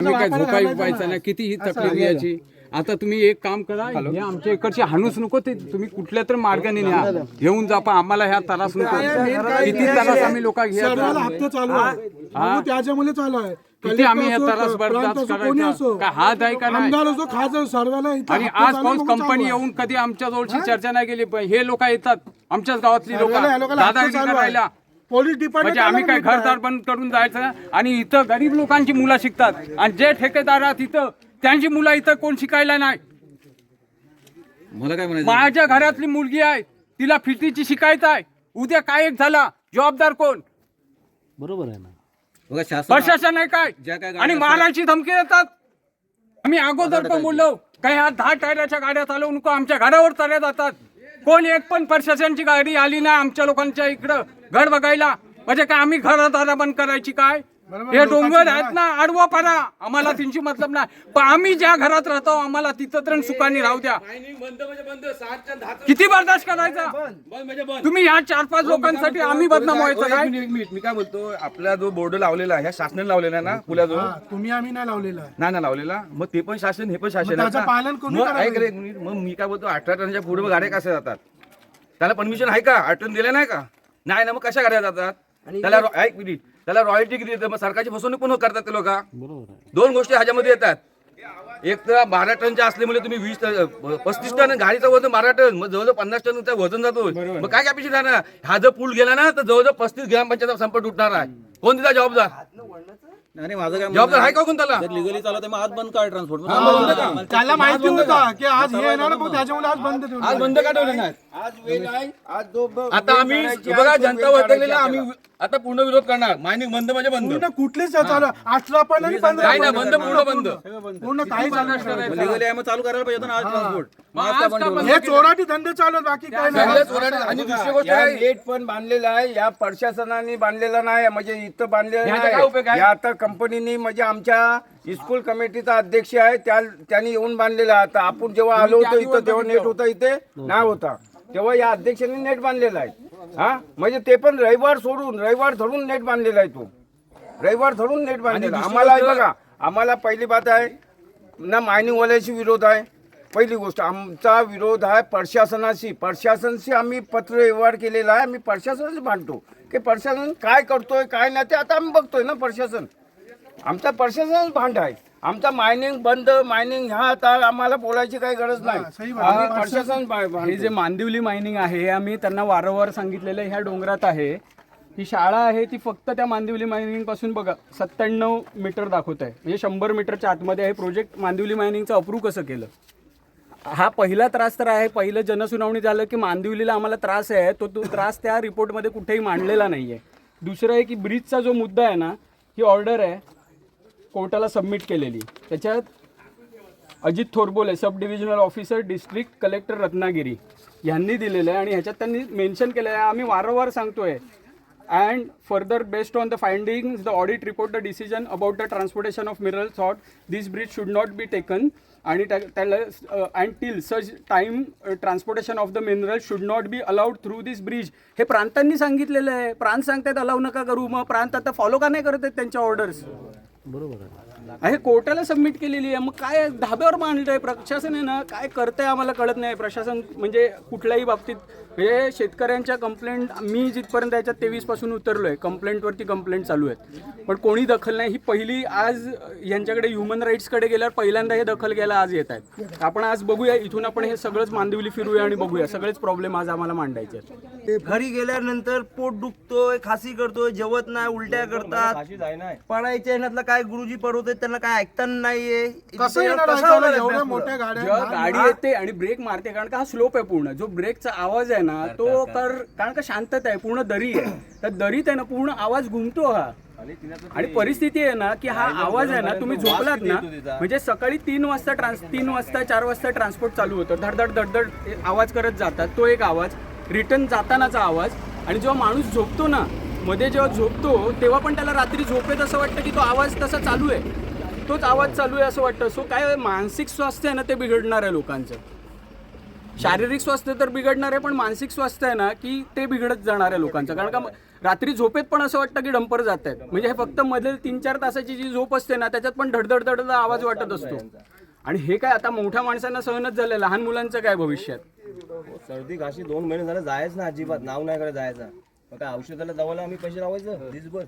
तुम्ही काय झोपाई उपायचा ना किती ही तकलीफ याची आता तुम्ही एक काम करा हे आमच्या इकडचे हाणूच नको ते तुम्ही कुठल्या तर मार्गाने न्या. घेऊन जा पण आम्हाला ह्या त्रास नको. किती त्रास आम्ही लोक त्याच्यामुळे चालू आहे. किती आम्ही हे कलेक्टर त्रास करायचा? काय हात आहे का नाही? आणि आज पाऊस कंपनी. येऊन कधी आमच्या जवळची चर्चा नाही केली? पण हे लोक येतात आमच्याच गावातली लोक. दादागिरी आहे. करायला. पोलीस डिपार्टमेंट म्हणजे आम्ही काय घरदार बंद करून जायचं आणि इथं गरीब लोकांची मुलं शिकतात. आणि जे ठेकेदार आहेत इथं त्यांची मुलं इथं कोण शिकायला नाही. मला काय म्हणायचं? माझ्या घरातली मुलगी आहे तिला फिटीची शिकायचं आहे. उद्या काय एक झाला जबाबदार कोण? बरोबर आहे ना. बघा शासन प्रशासन आहे काय? ज्या काय गाड्या आणि मारायची धमकी देतात. आम्ही अगोदर पण बोललो काही हा दहा टायराच्या गाड्या चालवू नको आमच्या घरावर चालल्या जातात. कोण एक पण प्रशासनची गाडी आली नाही आमच्या लोकांच्या इकडं. घर बघायला. म्हणजे काय आम्ही घरदारा बंद करायची काय? हे डोंगर आहेत ना आडवा पारा आम्हाला त्यांची मतलब नाही. पण आम्ही ज्या घरात राहतो आम्हाला तिथं तर सुखाने राहू द्या. किती बर्दाश्त करायचा? तुम्ही ह्या चार पाच लोकांसाठी आम्ही बदनाम व्हायचं एक काय? मिनिट, एक मिनिट. मी काय बोलतो? आपला जो बोर्ड लावलेला आहे ह्या शासनाने लावलेला आहे ना पुलाजवळ? हा, तुम्ही आम्ही नाही लावलेला. नाही ना लावलेला. मग ते पण शासन हे पण शासन मग. पालन मी काय बोलतो? अठरा टनच्या पुढे गाड्या कशा जातात? त्याला परमिशन आहे का? अठरा टन दिले नाही का? नाही ना मग कशा गाड्या जातात? त्याला रॉ- ऐक मिनिट त्याला रॉयल्टी किती देतं मग सरकारची फसवणूक पण करतात ते लोक. दोन गोष्टी ह्याच्यामध्ये येतात. एक तर बारा टनच्या असल्यामुळे तुम्ही वीस टन पस्तीस टन गाडीचं वजन बारा टन मग जवळजवळ पन्नास टन वजन जातो. मग काय कॅपॅसिटी आहे ना हा जर पूल गेला ना तर जवळजवळ पस्तीस ग्रामपंचायत संपर्क तुटणार आहे. कोण तिचा जबाबदार? आणि माझं काय जबाबदार आहे का कोण त्याला? जर लिगली चालत मग आज बंद काय ट्रान्सपोर्ट त्याला माहिती होता की? आज हे येणार मग त्याच्यामुळे आज बंद ठेवलं आज बंद का ठेवले नाही? आता आम्ही बघा जनता वैतागलेला आम्ही आता पूर्ण विरोध करणार. मायनिंग बंद म्हणजे बंद. पूर्ण कुठलीच चालू आहे. अठरा पण आणि पंधरा नाही ना पण. बंद पूर्ण बंद. पूर्ण काही चालू नाही. लिगली आहे मग चालू करायला पाहिजे होतं ना आज ट्रान्सपोर्ट हे चोराटी धंदे चालू बाकी काय नाही. आणि दुसरी गोष्ट गेट पण बांधलेला आहे या प्रशासनाने बांधलेला नाही म्हणजे इथं बांधलेलं नाही? या आता कंपनीने म्हणजे आमच्या स्कूल कमिटीचा अध्यक्ष आहे त्या त्यांनी येऊन बांधलेला आहे. आता आपण जेव्हा आलो होतो इथं तेव्हा नेट होता इथे? नाही होता. तेव्हा या अध्यक्षांनी नेट बांधलेला आहे. हा? म्हणजे ते पण रविवार सोडून रविवार धरून नेट बांधलेला आहे तो. रविवार धरून नेट बांधलेला आम्हाला हे बघा आम्हाला पहिली बात आहे ना मायनिंगवाल्याशी विरोध आहे. पहिली गोष्ट आमचा विरोध आहे प्रशासनाशी. प्रशासनाशी आम्ही पत्र व्यवहार केलेला आहे. आम्ही प्रशासनाशी मांडतो की प्रशासन काय करतोय काय नाही ते आता आम्ही बघतोय ना प्रशासन. आमचा प्रशासनच भांड आहे. आमचा मायनिंग बंद मायनिंग ह्या आता आम्हाला बोलायची काही गरज नाही. आम्ही प्रशासन हे. जे मांदिवली मायनिंग आहे हे आम्ही त्यांना वारंवार सांगितलेलं ह्या डोंगरात आहे. ही शाळा आहे ती फक्त त्या मांदिवली मायनिंगपासून बघा सत्त्याण्णव मीटर दाखवत आहे. म्हणजे शंभर मीटरच्या आतमध्ये आहे. प्रोजेक्ट मांदिवली मायनिंगचं अप्रूव्ह कसं केलं? हा पहिला त्रास तर आहे. पहिलं जनसुनावणी झालं की मांदिवलीला आम्हाला त्रास आहे. तो तो त्रास त्या रिपोर्टमध्ये कुठेही मांडलेला नाही आहे दुसरं आहे की ब्रिजचा जो मुद्दा आहे ना ही ऑर्डर आहे कोर्टाला सबमिट केलेली. त्याच्यात Ajit Thorbole sub divisional officer district collector Ratnagiri यांनी दिलेलं आहे. आणि ह्याच्यात त्यांनी मेन्शन केलेलं आहे. आम्ही वारंवार सांगतोय. And further based on the finding the audit report the decision about the transportation of mineral thought this bridge should not be taken. आणि त्या- त्याला and till such time transportation of the mineral should not be allowed through this bridge हे प्रांतांनी सांगितलेलं आहे. प्रांत सांगतायत allow नका करू. मग प्रांत आता फॉलो का नाही करत आहेत त्यांच्या ऑर्डर्स बरोबर आहे. हे कोर्टाला सबमिट केलेली आहे. मग काय धाब्यावर मांडलंय प्रशासन आहे ना काय करतंय आम्हाला कळत नाही. प्रशासन म्हणजे कुठल्याही बाबतीत म्हणजे शेतकऱ्यांच्या कंप्लेंट मी जिथपर्यंत याच्यात तेवीसपासून उतरलोय कंप्लेंटवरती कंप्लेंट चालू आहेत. पण कोणी दखल नाही. ही पहिली आज यांच्याकडे ह्युमन राईट्सकडे गेल्यावर पहिल्यांदा हे दखल घ्यायला आज येत आहेत. आपण आज बघूया इथून आपण हे सगळंच मांदिवली फिरूया आणि बघूया. सगळेच प्रॉब्लेम आज आम्हाला मांडायचे आहेत. घरी गेल्यानंतर पोट दुखतोय खासी करतोय जेवत नाही उलट्या करतात. पडायच्या ह्यातलं काय गुरुजी पडवतोय त्यांना काय ऐकताना नाहीये. कसं येणार ऐकायला एवढ्या गाड्या गाडी येते आणि ब्रेक मारते कारण का हा स्लोप आहे पूर्ण. जो ब्रेकचा आवाज आहे ना तो कर कारण का शांतता आहे पूर्ण दरी आहे. तर दरीत आहे ना पूर्ण आवाज घुमतो हा. आणि परिस्थिती आहे ना की हा आवाज आहे ना तुम्ही झोपलात ना म्हणजे सकाळी तीन वाजता ट्रान्स तीन वाजता चार वाजता ट्रान्सपोर्ट चालू होतं. धडधड धडधड हे आवाज करत जातात. तो एक आवाज. रिटर्न जातानाचा आवाज. आणि जेव्हा माणूस झोपतो ना मध्ये जेव्हा झोपतो तेव्हा पण त्याला रात्री झोपेत असं वाटतं की तो आवाज तसा चालू आहे. तोच आवाज चालू आहे असं वाटतं. सो काय मानसिक स्वास्थ्य आहे ना ते बिघडणार आहे लोकांचं. शारीरिक स्वास्थ्य तर बिघडणार आहे पण मानसिक स्वास्थ्य आहे ना की ते बिघडत जाणार आहे लोकांचं. कारण का रात्री झोपेत पण असं वाटतं की डंपर जात आहेत. म्हणजे हे फक्त मधील तीन चार तासाची जी झोप असते ना त्याच्यात पण धडधड धडधड आवाज वाटत असतो. आणि हे काय आता मोठ्या माणसांना सहनच झालं लहान मुलांचं काय भविष्यात? सर्दी घाशी दोन महिने झाले जायच ना अजिबात. नाव नाही करत जायचं. मग काय औषधाला दवाला आम्ही पैसे लावायचं? दिसभर.